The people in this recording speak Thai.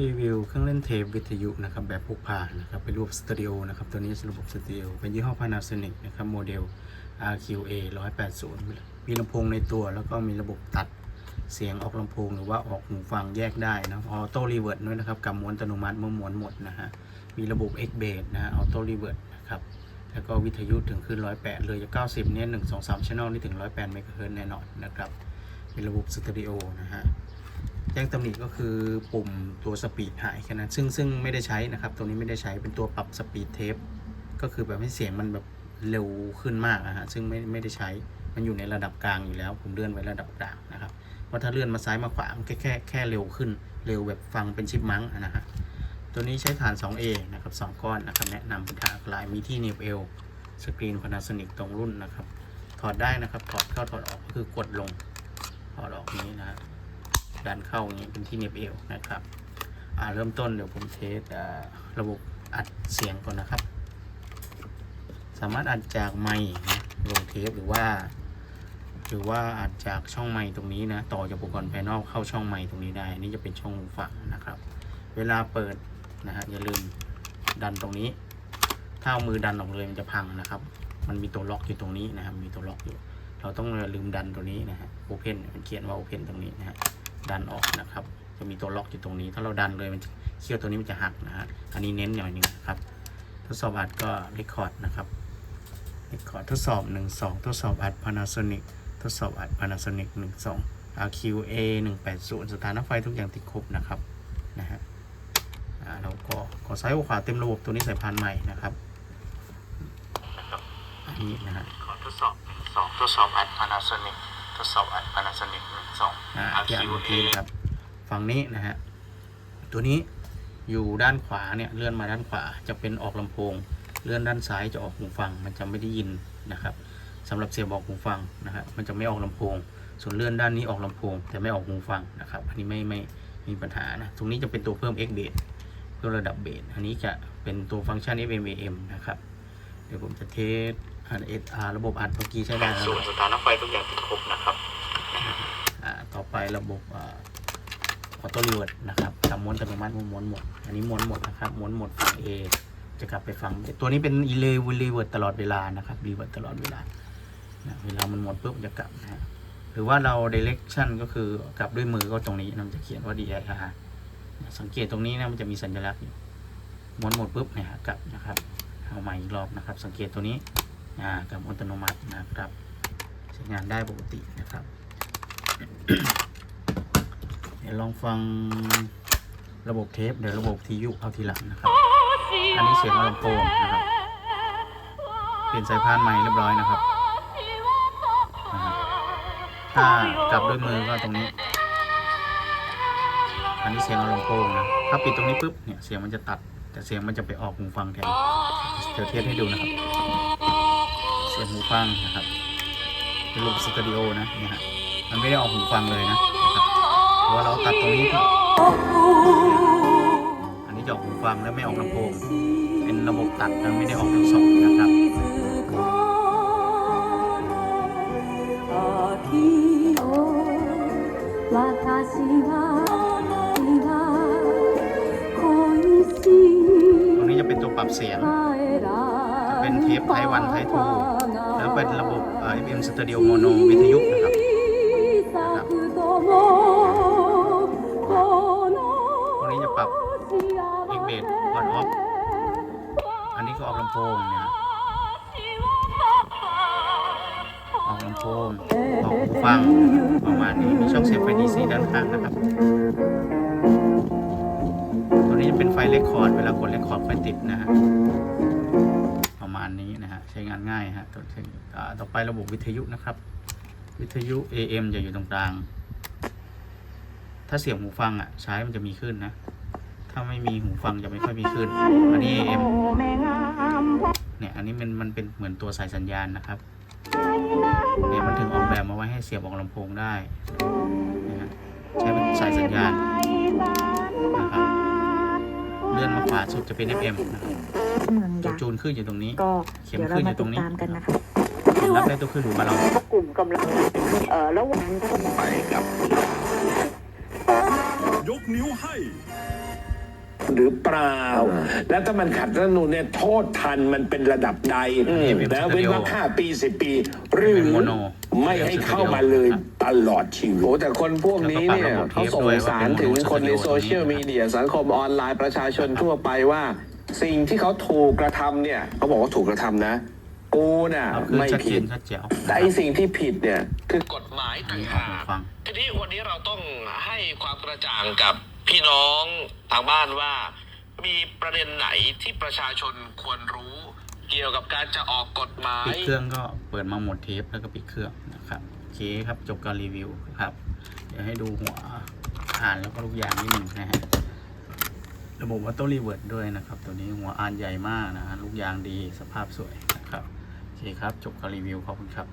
รีวิวเครื่องเล่นเทปวิทยุนะครับแบบพกพานะครับเป็นรูปสตูดิโอนะครับตัวนี้ระบบสตูดิโอเป็นยี่ห้อ Panasonic นะครับโมเดล RQA 180 มีลำโพงในตัว แล้วก็มีระบบตัดเสียงออกลำโพงหรือว่าออกหูฟังแยกได้นะออโต้รีเวิร์ดด้วยนะครับกับม้วนอัตโนมัติเมื่อม้วนหมดนะฮะมีระบบ X Bass นะฮะออโต้รีเวิร์ดนะครับแล้วก็วิทยุถึงขึ้น 108 เลยจาก90 เนี่ย 1 2 3 channel นี่ถึง 108 เมกะเฮิรตซ์แน่นอนนะครับมีระบบสตูดิโอนะฮะ แจ้งตำหนิก็คือปุ่มตัวสปีดหายแค่นั้นซึ่งซึ่งไม่ได้ใช้นะครับ ตัวนี้ไม่ได้ใช้เป็นตัวปรับสปีดเทปก็คือแบบให้เสียงมันแบบเร็วขึ้นมากนะฮะซึ่งไม่ไม่ได้ใช้มันอยู่ในระดับกลางอยู่แล้ว ผมเลื่อนไว้ระดับกลางนะครับเพราะถ้าเลื่อนมาซ้ายมาขวามันแค่แค่แค่เร็วขึ้น เร็วแบบฟังเป็นชิปมังนะฮะตัวนี้ใช้ฐาน 2A นะครับ 2 ก้อนนะครับแนะนำเป็นฐานลายมีที่เหน็บเอวสกรีน Panasonic ตรงรุ่นนะครับ ถอดได้นะครับ ถอดเข้าถอดออกก็คือกดลงถอดออกนี้นะฮะ ดันเข้าอย่างนี้เป็นที่เน็บเอวนะครับอ่าเริ่มต้นเดี๋ยวผมเทสอ่าระบบอัดเสียงก่อนนะครับ สามารถอัดจากไมค์นะลงเทปหรือว่า หรือว่าอัดจากช่องไมค์ตรงนี้นะต่อจากอุปกรณ์ภายนอกเข้าช่องไมค์ตรงนี้ได้นี่จะเป็นช่องหูฟังนะครับ เวลาเปิดนะฮะอย่าลืมดันตรงนี้ ถ้าเอามือดันออกเลยมันจะพังนะครับ มันมีตัวล็อกอยู่ตรงนี้นะครับมีตัวล็อกอยู่ เราต้องอย่าลืมดันตัวนี้นะฮะ open มันเขียนว่า open ตรงนี้นะฮะ ดันออกนะครับ จะมีตัวล็อกอยู่ตรงนี้ ถ้าเราดันเลยมันจะเขี้ยวตัวนี้มันจะหักนะฮะอันนี้เน้นหน่อยหนึงนะครับ ทดสอบอัดก็ record นะครับ record ทดสอบ 1 2 ทดสอบอัด Panasonic ทดสอบอัด Panasonic 1 2 RQA 180 สถานะไฟทุกอย่างติดครบนะครับนะฮะอ่าเราก็ขอซ้ายขวาเต็มระบบตัวนี้ใส่พานใหม่นะครับอันนี้นะฮะขอทดสอบสองทดสอบอัด Panasonic ทดสอบอัด Panasonic หนึ่งสองอ่าที่อัดเมื่อกี้นะครับ ฝั่งนี้นะฮะ ตัวนี้อยู่ด้านขวาเนี่ยเลื่อนมาด้านขวาจะเป็นออกลำโพง เลื่อนด้านซ้ายจะออกหูฟัง มันจะไม่ได้ยินนะครับสำหรับเสียบออกหูฟังนะฮะมันจะไม่ออกลำโพง ส่วนเลื่อนด้านนี้ออกลำโพง แต่ไม่ออกหูฟังนะครับ อันนี้ไม่ไม่ไม่มีปัญหานะตรงนี้จะเป็นตัวเพิ่ม X b a s เพื่อระดับเบสอันนี้จะเป็นตัวฟังก์ชัน FM AM นะครับ เดี๋ยวผมจะเทส RSR ระบบอัดเมื่อกี้ใช้ได้แล้วส่วนสถานะไฟทุกอย่างติดครบนะครับอ่าต่อไประบบออโต้รีเวิร์ดนะครับทำม้วนอัตโนมัติม้วนหมด อันนี้ม้วนหมดนะครับม้วนหมดฝั่ง A จะกลับไปฝั่ง B ตัวนี้เป็นอีเลวรีเวิร์ดตลอดเวลานะครับรีเวิร์ดตลอดเวลานะเวลามันหมดปุ๊บมันจะกลับนะฮะหรือว่าเรา direction ก็คือกลับด้วยมือก็ตรงนี้นะมันจะเขียนว่า DIR นะสังเกตตรงนี้นะมันจะมีสัญลักษณ์อยู่ม้วนหมดปุ๊บเนี่ยฮะกลับนะครับเอาใหม่อีกรอบนะครับ สังเกตตัวนี้อ่า กับอัตโนมัตินะครับ ใช้งานได้ปกตินะครับ เดี๋ยวลองฟังระบบเทป เดี๋ยวระบบทียุเอาทีหลังนะครับ อันนี้เสียงลำโพงนะครับ เปลี่ยนสายพานใหม่เรียบร้อยนะครับ ถ้ากลับด้วยมือก็ตรงนี้ อันนี้เสียงลำโพงนะ ถ้าปิดตรงนี้ปุ๊บเนี่ยเสียงมันจะตัด แต่เสียงมันจะไปออกหูฟังแทนเดี๋ยวเทสให้ดูนะครับ เสียงหูฟังนะครับเป็นรูปสตูดิโอนะเนี่ยฮะมันไม่ได้ออกหูฟังเลยนะเพราะว่าเราตัดตรงนี้ที่อันนี้จะออกหูฟังแล้วไม่ออกลำโพงเป็นระบบตัดมันไม่ได้ออกทั้งสองนะครับตรงนี้จะเป็นตัวปรับเสียง จะเป็นเทปไทยวันไทยทู เป็นระบบเอ่อ FM Stereo Mono วิทยุนะครับตรงนี้จะปรับ X Bass on off อันนี้ก็ออกลำโพงเนี่ยฮะออกลำโพงออกหูฟังประมาณนี้มีช่องเสียบไฟ DC ด้านข้างนะครับ ตัวนี้จะเป็นไฟเลคคอร์ดเวลากดเลคคอร์ดไฟติดนะฮะ งานง่ายฮะตัวต่อไประบบวิทยุนะครับ วิทยุ AM จะอยู่ตรงกลาง ถ้าเสียบหูฟังอะใช้มันจะมีขึ้นนะ ถ้าไม่มีหูฟังจะไม่ค่อยมีขึ้น อันนี้ AM เนี่ยอันนี้มันมันเป็นเหมือนตัวสายสัญญาณนะครับเนี่ยมันถึงออกแบบมาไว้ให้เสียบออกลำโพงได้นะฮะใช้เป็นสายสัญญาณ เลื่อนมาขวาสุดจะเป็น FM นะครับเมืองตัยาวงจูนขึ้นอยู่ตรงนี้ ก็เข็มเดี๋ยวเราขึ้นอมายู่ตรติงดนี้ตามกันนะคะผลลัพธ์ได้ตัวขึ้นหูมาเรากลุ่มกำลังเอ่อระหว่างไปกับ ยกนิ้วให้ หรือเปล่าอ่า แล้วถ้ามันขัดรัฐธรรมนูญเนี่ยโทษทันมันเป็นระดับใดอืมนะเว้นวรรคห้าปีสิบปี หรือเป็นโมโน ไม่ให้เข้ามาเลยตลอดชีวิตโอ้แต่คนพวกนี้เนี่ยแล้วก็เขาปรับระบบส่งสารถึงคนในเทปด้วยว่าเป็นโซเชียลมีเดียสังคมออนไลน์ประชาชนทั่วไปว่า สิ่งที่เขาถูกกระทำเนี่ยเขาบอกว่าถูกกระทำนะกูน่ะเอาคือไม่ชัดเจผิดนชัดแจ๋วแต่ไอสิ่งที่ผิดเนี่ยคือกฎหมายต่างหากฟังทีนี้วันนี้เราต้องให้ความกระจ่างกับพี่น้องทางบ้านว่า มีประเด็นไหนที่ประชาชนควรรู้ เกี่ยวกับการจะออกกฎหมาย ปิดเครื่องก็เปิดมาหมดเทปแล้วก็ปิดเครื่องนะครับโอเคครับจบการรีวิวครับ เดี๋ยวให้ดูหัวอ่านแล้วก็ลูกยางนิดหนึ่งนะฮะระบบวัตโต้รีเวิร์ดด้วยนะครับ ตัวนี้หัวอ่านใหญ่มากนะฮะลูกยางดีสภาพสวยนะครับโอเคครับจบการรีวิวขอบคุณครับ